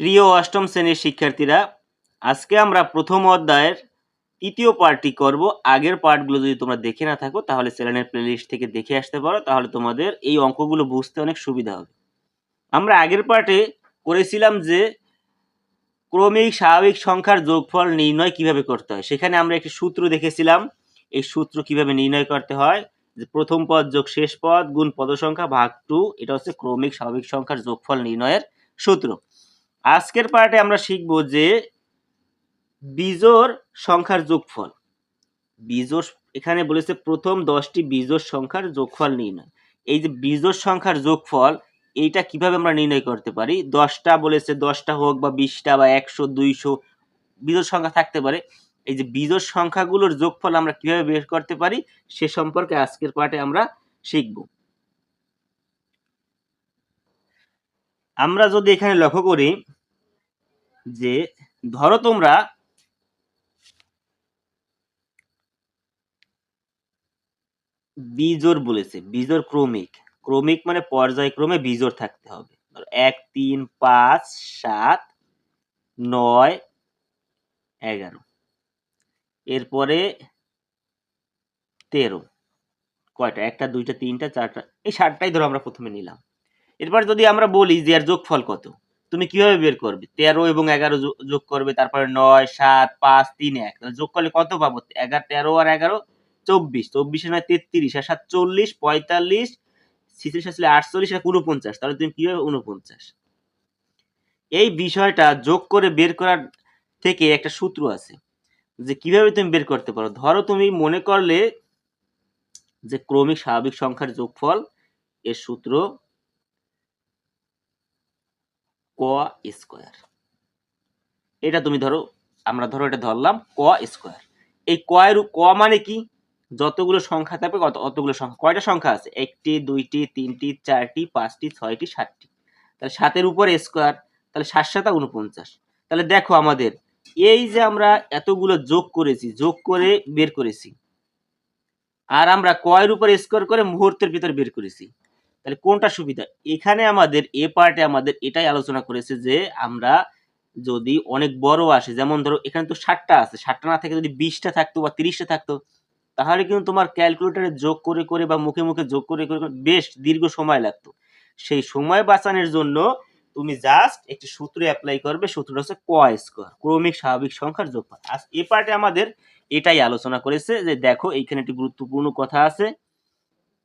প্রিয় অষ্টম শ্রেণির শিক্ষার্থীরা, আজকে আমরা প্রথম অধ্যায়ের তৃতীয় পার্টটি করব। আগের পার্টগুলো যদি তোমরা দেখে না থাকো, তাহলে চ্যানেলের প্লেলিস্ট থেকে দেখে আসতে পারো, তাহলে তোমাদের এই অঙ্কগুলো বুঝতে অনেক সুবিধা হবে। আমরা আগের পার্টে করেছিলাম যে, ক্রমিক স্বাভাবিক সংখ্যার যোগফল নির্ণয় কীভাবে করতে হয়। সেখানে আমরা একটি সূত্র দেখেছিলাম। এই সূত্র কীভাবে নির্ণয় করতে হয়? যে প্রথম পদ যোগ শেষ পদ গুণ পদ সংখ্যা ভাগ টু, এটা হচ্ছে ক্রমিক স্বাভাবিক সংখ্যার যোগফল নির্ণয়ের সূত্র। আজকের পার্টে আমরা শিখব যে বিজোড় সংখ্যার যোগফল। বিজোড় এখানে বলেছে প্রথম দশটি বিজোড় সংখ্যার যোগফল নির্ণয়। এই যে বিজোড় সংখ্যার যোগফল, এইটা কীভাবে আমরা নির্ণয় করতে পারি? দশটা বলেছে দশটা হোক বা বিশটা বা একশো, দুইশো, বিজোড় সংখ্যা থাকতে পারে। এই যে বিজোড় সংখ্যাগুলোর যোগফল আমরা কীভাবে বের করতে পারি, সে সম্পর্কে আজকের পার্টে আমরা শিখব। আমরা যদি এখানে লক্ষ্য করি যে ধরো তোমরা বিজোড় বলেছে, বিজোড় ক্রমিক। ক্রমিক মানে পর্যায়ক্রমে বিজোর থাকতে হবে। ধরো এক, তিন, পাঁচ, সাত, নয়, এগারো। এরপরে তেরো। কয়টা? একটা, দুইটা, তিনটা, চারটা। এই সাতটাই ধরো আমরা প্রথমে নিলাম। এরপর যদি আমরা বলি যে এর যোগফল কত, তুমি কীভাবে বের করবে? তেরো এবং এগারো যোগ করবে, তারপরে নয়, সাত, পাঁচ, তিন, এক। যোগ করলে কত পাবো? এগারো, তেরো আর এগারো, চব্বিশ। চব্বিশে নয়, তেত্রিশ। আর সাত চল্লিশ পঁয়তাল্লিশ, ছিচল্লিশ আসলে আটচল্লিশ আর উনপঞ্চাশ তাহলে তুমি কীভাবে উনপঞ্চাশ এই বিষয়টা যোগ করে বের করার থেকে একটা সূত্র আছে যে কীভাবে তুমি বের করতে পারো। ধরো তুমি মনে করলে যে ক্রমিক স্বাভাবিক সংখ্যার যোগফল এর সূত্র স্কোয়ার। এটা তুমি ধরো, আমরা ধরো এটা ধরলাম ক স্কোয়ার। এই ক এর ক মানে কি? যতগুলো সংখ্যা থাকবে, কত, অতগুলো সংখ্যা। কয়টা সংখ্যা আছে? একটি, দুইটি, তিনটি, চারটি, পাঁচটি, ছয়টি, সাতটি। তাহলে সাতের উপর স্কোয়ার, তাহলে সাত সাতা উনপঞ্চাশ তাহলে দেখো আমাদের, এই যে আমরা এতগুলো যোগ করেছি, যোগ করে বের করেছি, আর আমরা কয়ের উপর স্কোয়ার করে মুহূর্তের ভিতর বের করেছি। তাহলে কোনটা সুবিধা? এখানে আমাদের, এ পার্টে আমাদের এটাই আলোচনা করেছে যে আমরা যদি অনেক বড় আসে, যেমন ধরো এখানে তো ষাটটা আছে, ষাটটা না থেকে যদি বিশটা থাকতো বা তিরিশটা থাকতো, তাহলে কিন্তু তোমার ক্যালকুলেটারে যোগ করে করে বা মুখে মুখে যোগ করে করে বেশ দীর্ঘ সময় লাগতো। সেই সময় বাঁচানোর জন্য তুমি জাস্ট একটি সূত্র অ্যাপ্লাই করবে, সূত্রটা হচ্ছে ক স্কোয়ার ক্রমিক স্বাভাবিক সংখ্যার যোগফল। আজ এ পার্টে আমাদের এটাই আলোচনা করেছে যে দেখো, এইখানে একটি গুরুত্বপূর্ণ কথা আছে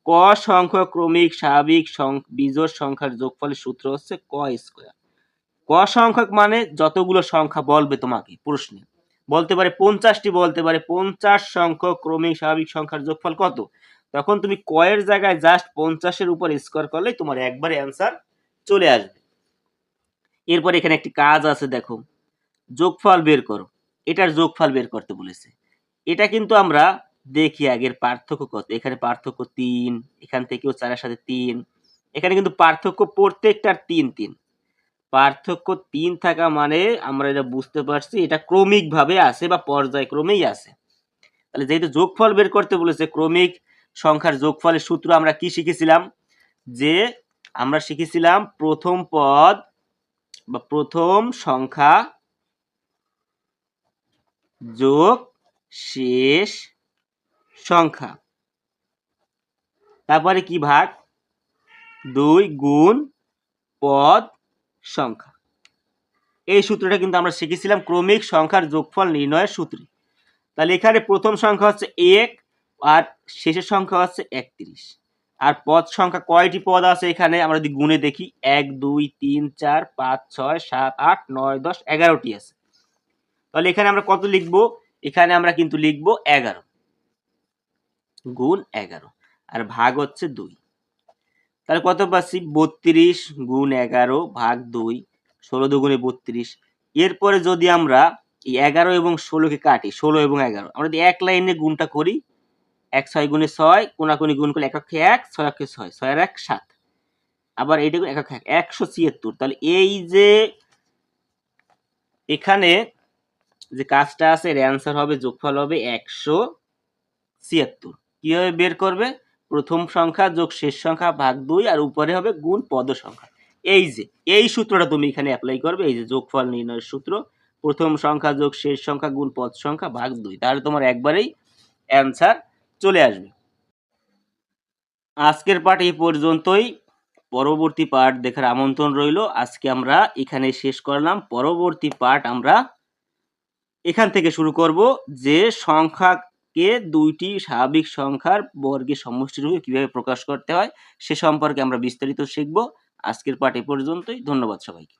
ক সংখ্যক ক্রমিক, স্বাভাবিক বিজোড় সংখ্যার যোগফলের সূত্র হচ্ছে ক স্কোয়ার। ক সংখ্যক মানে যতগুলো সংখ্যা বলবে তোমাকে, প্রশ্নে। বলতে পারে পঞ্চাশটি, বলতে পারে পঞ্চাশ সংখ্যক ক্রমিক, স্বাভাবিক সংখ্যার যোগফল কত? তখন তুমি কয়ের জায়গায় জাস্ট পঞ্চাশের উপর স্কোয়ার করলে তোমার একবারে অ্যান্সার চলে আসবে। এরপর এখানে একটি কাজ আছে, দেখো। যোগফল বের করো। এটার যোগফল বের করতে বলেছে। এটা কিন্তু আমরা দেখি আগের পার্থক্য কত। এখানে পার্থক্য তিন, এখান থেকেও চারের সাথে তিন। এখানে কিন্তু পার্থক্য প্রত্যেকটার তিন তিন। পার্থক্য তিন থাকা মানে আমরা এটা বুঝতে পারছি, এটা ক্রমিক ভাবে আছে বা পর্যায়ক্রমেই আছে তাহলে যেহেতু যোগফল বের করতে বলেছে, ক্রমিক সংখ্যার যোগফলের সূত্র আমরা কি শিখেছিলাম? যে আমরা শিখেছিলাম প্রথম পদ বা প্রথম সংখ্যা যোগ শেষ সংখ্যা। তারপরে কি ভাগ? দুই গুণ পদ সংখ্যা। এই সূত্রটা কিন্তু আমরা শিখেছিলাম ক্রমিক সংখ্যার যোগফল নির্ণয়ের সূত্রে। তাহলে এখানে প্রথম সংখ্যা হচ্ছে এক আর শেষের সংখ্যা হচ্ছে একত্রিশ। আর পদ সংখ্যা কয়টি পদ আছে এখানে? আমরা যদি গুণে দেখি, এক, দুই, তিন, চার, পাঁচ, ছয়, সাত, আট, নয়, দশ, এগারোটি আছে। তাহলে এখানে আমরা কত লিখব? এখানে আমরা কিন্তু লিখব এগারো। গুণ এগারো, আর ভাগ হচ্ছে দুই। তাহলে কত পাচ্ছি? বত্রিশ গুণ এগারো ভাগ দুই, ষোলো দুগুণে বত্রিশ। এরপরে যদি আমরা এই এগারো এবং ষোলোকে কাটি, ষোলো এবং এগারো, আমরা যদি এক লাইনে গুণটা করি, এক ছয় গুণে ছয়, কোনাকুনি গুণ করলে এক অক্ষে এক, ছয় অক্ষে ছয় ছয়ের এক সাত। আবার গুণ এক অক্ষে এক, একশো ছিয়াত্তর। তাহলে এই যে এখানে যে কাজটা আছে, এর অ্যান্সার হবে, যোগফল হবে একশো ছিয়াত্তর। কীভাবে বের করবে? প্রথম সংখ্যা যোগ শেষ সংখ্যা ভাগ দুই আর উপরে হবে গুণ পদ সংখ্যা। এই যে, এই সূত্রটা তুমি এখানে অ্যাপ্লাই করবে, এই যে যোগফল নির্ণয়ের সূত্র। প্রথম সংখ্যা যোগ শেষ সংখ্যা গুণ পদ সংখ্যা ভাগ দুই। তাহলে তোমার একবারেই অ্যান্সার চলে আসবে। আজকের পাঠ এই পর্যন্তই। পরবর্তী পাঠ দেখার আমন্ত্রণ রইল। আজকে আমরা এখানে শেষ করলাম। পরবর্তী পাঠ আমরা এখান থেকে শুরু করব যে সংখ্যাকে দুইটি স্বাভাবিক সংখ্যার বর্গের সমষ্টিরূপে কীভাবে প্রকাশ করতে হয় সে সম্পর্কে আমরা বিস্তারিত শিখব। আজকের পাঠ এ পর্যন্তই। ধন্যবাদ সবাইকে।